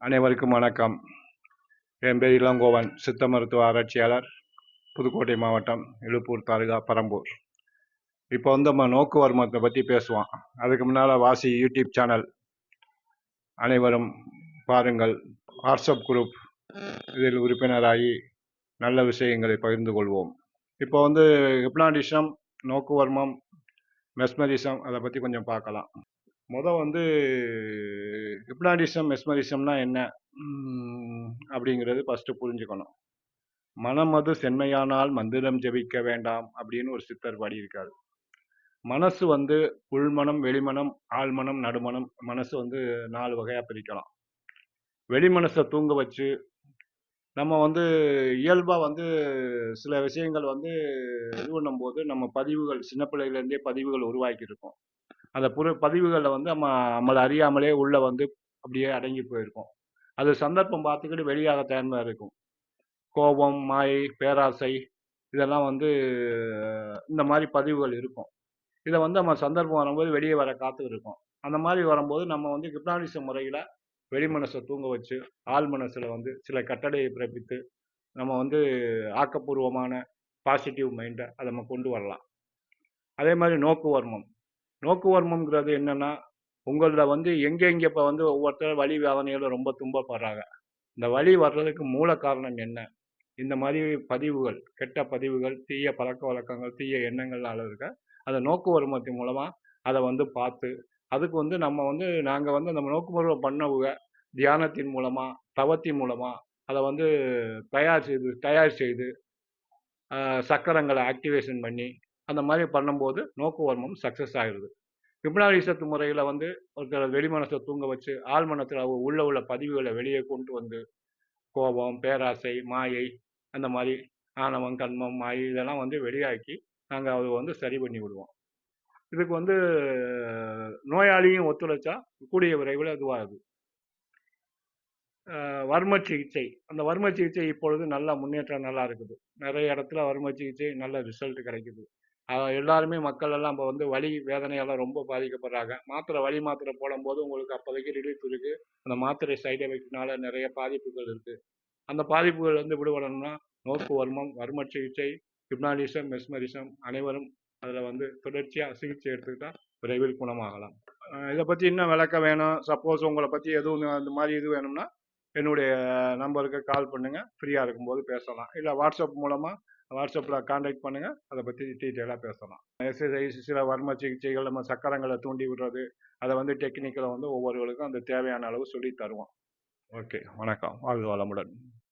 அனைவருக்கும் வணக்கம். என் பேர் இளங்கோவன் சித்த மருத்துவ ஆராய்ச்சியாளர் புதுக்கோட்டை மாவட்டம் இழுப்பூர் தாலுகா பரம்பூர். இப்போ வந்து நம்ம நோக்கு வருமானத்தை பற்றி பேசுவோம். அதுக்கு முன்னால் வாசி யூடியூப் சேனல். அனைவரும் பாருங்கள். வாட்ஸ்அப் குரூப் இதில் உறுப்பினராகி நல்ல விஷயங்களை பகிர்ந்து கொள்வோம். இப்போ வந்து ஹிப்னாடிசம் நோக்குவர்மம் மெஸ்மரிசம் அதை பற்றி கொஞ்சம் பார்க்கலாம். மொதல் வந்து ஹிப்னாடிசம் மெஸ்மரிசம்னா என்ன? அப்படிங்கிறது ஃபஸ்ட்டு புரிஞ்சுக்கணும். மனமது செம்மையானால் மந்திரம் ஜெபிக்க வேண்டாம் அப்படின்னு ஒரு சித்தர் பாடியிருக்காரு. மனசு வந்து உள்மனம் வெளிமனம் ஆழ்மனம் நடுமனம் மனசு வந்து நாலு வகையாக பிரிக்கலாம். வெளிமனசை தூங்க வச்சு நம்ம வந்து இயல்பாக வந்து சில விஷயங்கள் வந்து இது பண்ணும்போது நம்ம பதிவுகள் சின்ன பிள்ளையிலேருந்தே பதிவுகள் உருவாக்கி இருக்கோம் அந்த புற பதிவுகளில் வந்து நம்ம நம்மளை அறியாமலே உள்ளே வந்து அப்படியே அடங்கி போயிருக்கோம். அது சந்தர்ப்பம் பார்த்துக்கிட்டு வெளியாக தேர்ந்தா இருக்கும். கோபம் மாயை பேராசை இதெல்லாம் வந்து இந்த மாதிரி பதிவுகள் இருக்கும். இதை வந்து நம்ம சந்தர்ப்பம் வரும்போது வெளியே வர காத்து இருக்கும். அந்த மாதிரி வரும்போது நம்ம வந்து கிப்னாலிச முறையில் வெளி மனசை தூங்க வச்சு ஆள் மனசில் வந்து சில கட்டளையை பிறப்பித்து நம்ம வந்து ஆக்கப்பூர்வமான பாசிட்டிவ் மைண்டை அதை நம்ம கொண்டு வரலாம். அதே மாதிரி நோக்கு வர்மம். நோக்கு வர்மம்ங்கிறது என்னன்னா உங்கள வந்து எங்கெங்கே இப்போ வந்து ஒவ்வொருத்தர் வலி வேதனையில் ரொம்ப துன்பப்படுறாங்க. இந்த வலி வர்றதுக்கு மூல காரணம் என்ன? இந்த மாதிரி பதிவுகள் கெட்ட பதிவுகள் தீய பழக்க வழக்கங்கள் தீய எண்ணங்கள்னால இருக்க அதை நோக்கு வருமத்தின் மூலமாக அதை வந்து பார்த்து அதுக்கு வந்து நம்ம வந்து நாங்கள் வந்து நம்ம நோக்குமுறை பண்ணவுக தியானத்தின் மூலமாக தவத்தின் மூலமாக அதை வந்து தயார் செய்து தயார் செய்து சக்கரங்களை ஆக்டிவேஷன் பண்ணி அந்த மாதிரி பண்ணும்போது நோக்குவர்மம் சக்ஸஸ் ஆகிடுது ஹிப்னாலிசத்து முறையில் வந்து ஒருத்தர் வெளிமனசை தூங்க வச்சு ஆழ்மனத்தில் மனத்தில் உள்ள உள்ள பதிவுகளை வெளியே கொண்டு வந்து கோபம் பேராசை மாயை அந்த மாதிரி ஆணவம் கண்மம் மாயை இதெல்லாம் வந்து வெளியாக்கி நாங்கள் அதை வந்து சரி பண்ணி விடுவோம். இதுக்கு வந்து ஒத்துழைச்சா கூடிய விரைவில் இதுவாகுது ஆஹ் வர்ம சிகிச்சை. அந்த வர்ம சிகிச்சை இப்பொழுது நல்ல முன்னேற்றம் நல்லா இருக்குது. நிறைய இடத்துல வர்ம சிகிச்சை நல்ல ரிசல்ட் கிடைக்குது. எல்லாருமே மக்கள் எல்லாம் இப்போ வந்து வலி வேதனையெல்லாம் ரொம்ப பாதிக்கப்படுறாங்க. மாத்திரை வலி மாத்திரை போடும்போது உங்களுக்கு அப்போதைக்கு ரிலீஃப் இருக்கு. அந்த மாத்திரை சைடு எஃபெக்ட்னால நிறைய பாதிப்புகள் இருக்கு. அந்த பாதிப்புகள் வந்து விடுபடணும்னா நோக்கு வர்மம் வர்ம சிகிச்சை ஹிப்னாலிசம் மெஸ்மரிசம் அனைவரும் அதில் வந்து தொடர்ச்சியாக சிகிச்சை எடுத்துக்கிட்டால் விரைவில் குணமாகலாம். இதை பற்றி இன்னும் விளக்க வேணும். சப்போஸ் உங்களை பற்றி எதுவும் அந்த மாதிரி இது வேணும்னா என்னுடைய நம்பருக்கு கால் பண்ணுங்கள் ஃப்ரீயாக இருக்கும்போது பேசலாம். இல்லை வாட்ஸ்அப் மூலமாக வாட்ஸ்அப்பில் காண்டாக்ட் பண்ணுங்கள் அதை பற்றி டீட்டெயிலாக பேசலாம். எக்ஸசைஸ் சில வர்ம சிகிச்சைகள் நம்ம சக்கரங்களை தூண்டி விடுறது அதை வந்து டெக்னிக்கலை வந்து ஒவ்வொருவருக்கும் அந்த தேவையான அளவு சொல்லி தருவோம். ஓகே வணக்கம். வாழ்க வளமுடன்.